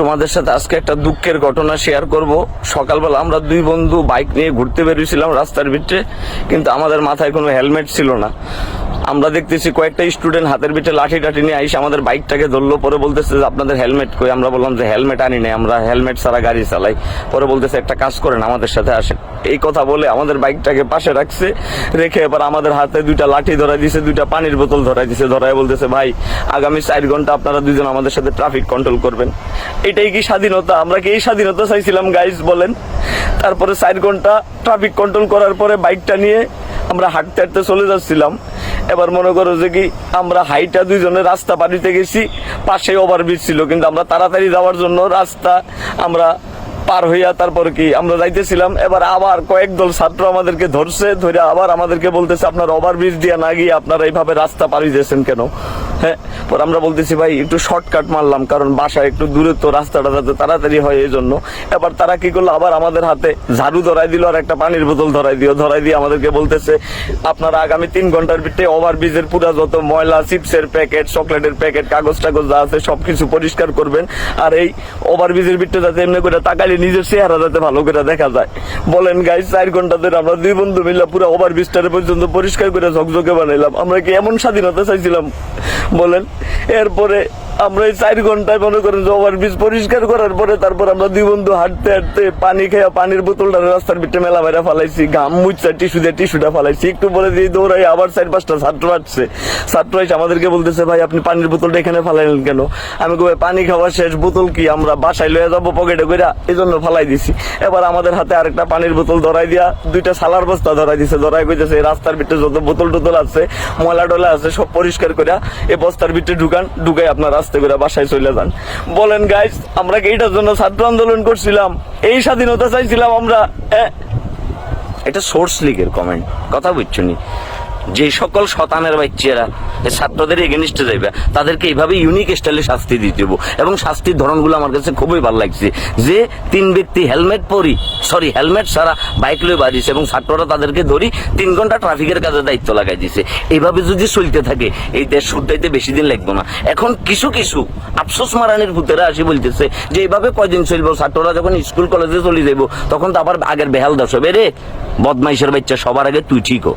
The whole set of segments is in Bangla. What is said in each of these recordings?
তোমাদের সাথে আজকে একটা দুঃখের ঘটনা শেয়ার করব। সকালবেলা আমরা দুই বন্ধু বাইক নিয়ে ঘুরতে বেরিয়েছিলাম রাস্তার ভিতরে, কিন্তু আমাদের মাথায় কোনো হেলমেট ছিল না। আমরা দেখতেছি কয়েকটা স্টুডেন্ট হাতের ভিতরে লাঠি টাঠি নিয়ে আইসে আমাদের বাইকটাকে ধরলো, পরে বলতেছে যে আপনাদের হেলমেট কই? আমরা বললাম যে হেলমেট আনি নাই, আমরা হেলমেট ছাড়া গাড়ি চালাই। পরে বলতেছে, একটা কাজ করেন, আমাদের সাথে আসেন। এই কথা বলে আমাদের বাইকটাকে পাশে রাখছে, রেখে এবার আমাদের হাতে দুইটা লাঠি ধরাই দিছে, দুইটা পানির বোতল ধরাই দিছে ধরাই বলতেছে, ভাই, আগামী চার ঘণ্টা আপনারা দুজন আমাদের সাথে ট্রাফিক কন্ট্রোল করবেন। এটাই কি স্বাধীনতা? আমরা কি এই স্বাধীনতা চাইছিলাম গাইজ বলেন? তারপরে চার ঘণ্টা ট্রাফিক কন্ট্রোল করার পরে বাইকটা নিয়ে আমরা হাঁটতে হাঁটতে চলে যাচ্ছিলাম। এবার মনে করো যে কি, আমরা হাইটা দুইজনে রাস্তা পাড়িতে গেছি পাশে ওভারব্রিজ ছিল, কিন্তু আমরা তাড়াতাড়ি যাওয়ার জন্য রাস্তা আমরা পার হইয়া তারপর কি, আমরা যাইতেছিলাম। এবার আবার কয়েক দল ছাত্র আমাদেরকে ধরছে ধরে আবার আমাদেরকে বলতেছে, আপনার ওভারব্রিজ দিয়ে না গিয়ে আপনারা এইভাবে রাস্তা পাড়ি দিয়েছেন কেন? হ্যাঁ পর আমরা বলতেছি, ভাই, একটু শর্টকাট মারলাম, কারণ বাসা একটু দূরে তো রাস্তাটা যাতে তাড়াতাড়ি হয় এই জন্য এবার তারা কি করল? আবার আমাদের হাতে ঝাড়ু ধরাই দিল আর একটা পানির বোতল ধরাই দিও ধরাই দিয়ে আমাদেরকে বলতেছে, আপনারা আগামী তিন ঘণ্টার ভিতরে ওভারব্রিজের পুরা যত ময়লা, চিপসের প্যাকেট, চকলেটের প্যাকেট কাগজ টাগজ যা আছে সবকিছু পরিষ্কার করবেন। আর এই ওভারব্রিজের ভিতরে যাতে এমনি করে তাকালে নিজের চেহারা যাতে ভালো করে দেখা যায়। বলেন গাই চার ঘণ্টা ধরে আমরা দুই বন্ধু মিলে পুরো ওভারব্রিজটারে পর্যন্ত পরিষ্কার করে ঝকঝকে বানাইলাম। আমরা কি এমন স্বাধীনতা চাইছিলাম? বলেন। এরপরে আমরা এই চার ঘন্টায় মনে করেন যে ওভারব্রিজ পরিষ্কার করার পরে তারপর আমরা দুই বন্ধু হাঁটতে হাঁটতে পানি খেয়ে পানির বোতলটা রাস্তার ভিতরে মেলা বাইরে ফালাইছি, ঘাম মুচ্ছা টিস্যু দিয়ে টিস্যুটা ফালাইছি। একটু পরে দিয়ে দৌড়াই আবার চার পাঁচটা ছাত্র আসছে। ছাত্র এসে আমাদেরকে বলতেছে, ভাই, আপনি পানির বোতলটা এখানে ফালাইলেন কেন? আমি কই পানি খাওয়া শেষ, বোতল কি? আমরা বাসায় লয়ে যাব পকেটে করে এই জন্য ফালাই দিছি। এবার আমাদের হাতে আরেকটা পানির বোতল ধরাই দিয়া দুইটা সালার বস্তা ধরাই দিছে। ধরাই কইতেছে রাস্তার ভিতরে যত বোতল টোতল আছে ময়লা টলা আছে, সব পরিষ্কার করে এই বস্তার ভিতরে ঢুকান, ঢুকাই আপনার রাস্তা করে বাসায় চলে যান। বলেন গাইজ আমরা এইটার জন্য ছাত্র আন্দোলন করছিলাম? এই স্বাধীনতা চাইছিলাম আমরা। এটা সোর্স লিগের কমেন্ট কথা বুঝছ নি? যে সকল শতানের বাচ্চারা ছাত্রদের এগেনিস্টে যাইবে, তাদেরকে এইভাবে ইউনিক স্টাইলে শাস্তি দিতে হব এবং শাস্তির ধরনগুলো আমার কাছে খুবই ভালো লাগছে। যে তিন ব্যক্তি হেলমেট পরি সরি হেলমেট ছাড়া বাইক লয়ে বাড়িছে এবং ছাত্ররা তাদেরকে ধরি তিন ঘণ্টা ট্রাফিকের কাজে দায়িত্ব লাগাই দিছে। এইভাবে যদি চলতে থাকে, এই দেশ শুদ্ধাইতে বেশি দিন লাগবে না। এখন কিছু কিছু আফসোস মারানির ভূতেরা আসি বলতেছে যে, এইভাবে কয়দিন চলবো? ছাত্ররা যখন স্কুল কলেজে চলে যাইব, তখন তো আবার আগের বেহাল দশ হবে। রে বদমাইশের বাচ্চা, সবার আগে তুই ঠিক হ।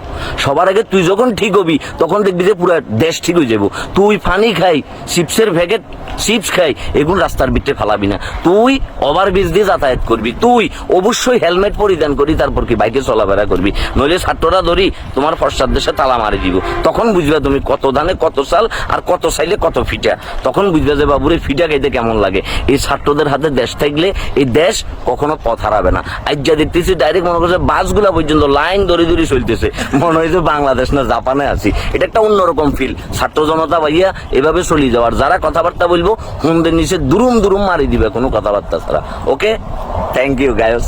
সবার আগে তুই যখন ঠিক হবি, তখন দেখবি যে পুরো দেশ ঠিক হয়ে যাব। তুই ফানি খাই, চিপসের প্যাকেট চিপস খাই, এগুলো রাস্তার ভিতরে ফালাবি না। তুই ওভারব্রিজ দিয়ে যাতায়াত করবি। তুই অবশ্যই হেলমেট পরিধান করি, তারপর কি বাইকে চলাফেরা করবি। নইলে ছাত্ররা ধরি তোমার ফর্সার দেশে তালা মারি দিব। তখন বুঝবে তুমি কত ধানে কত সাল আর কত সাইলে কত ফিটা। তখন বুঝবে যে বাবুরে ফিটা খাইতে কেমন লাগে। এই ছাত্রদের হাতে দেশ থাকলে এই দেশ কখনো পথ হারাবে না। আজ যা দেখতেছি ডাইরেক্ট মনে করছে বাসগুলা পর্যন্ত লাইন ধরে ধরে চলতেছে। মনে হয় যে বাংলাদেশ না জাপানে আছি। এটা একটা অন্যরকম ফিল ছাত্র জনতা ভাইয়া, এভাবে চলে যাওয়ার যারা কথাবার্তা বলব হুমদের নিচে দুরুম দুরুম মারি দিবে কোনো কথাবার্তা ছাড়া। Okay thank you গায়স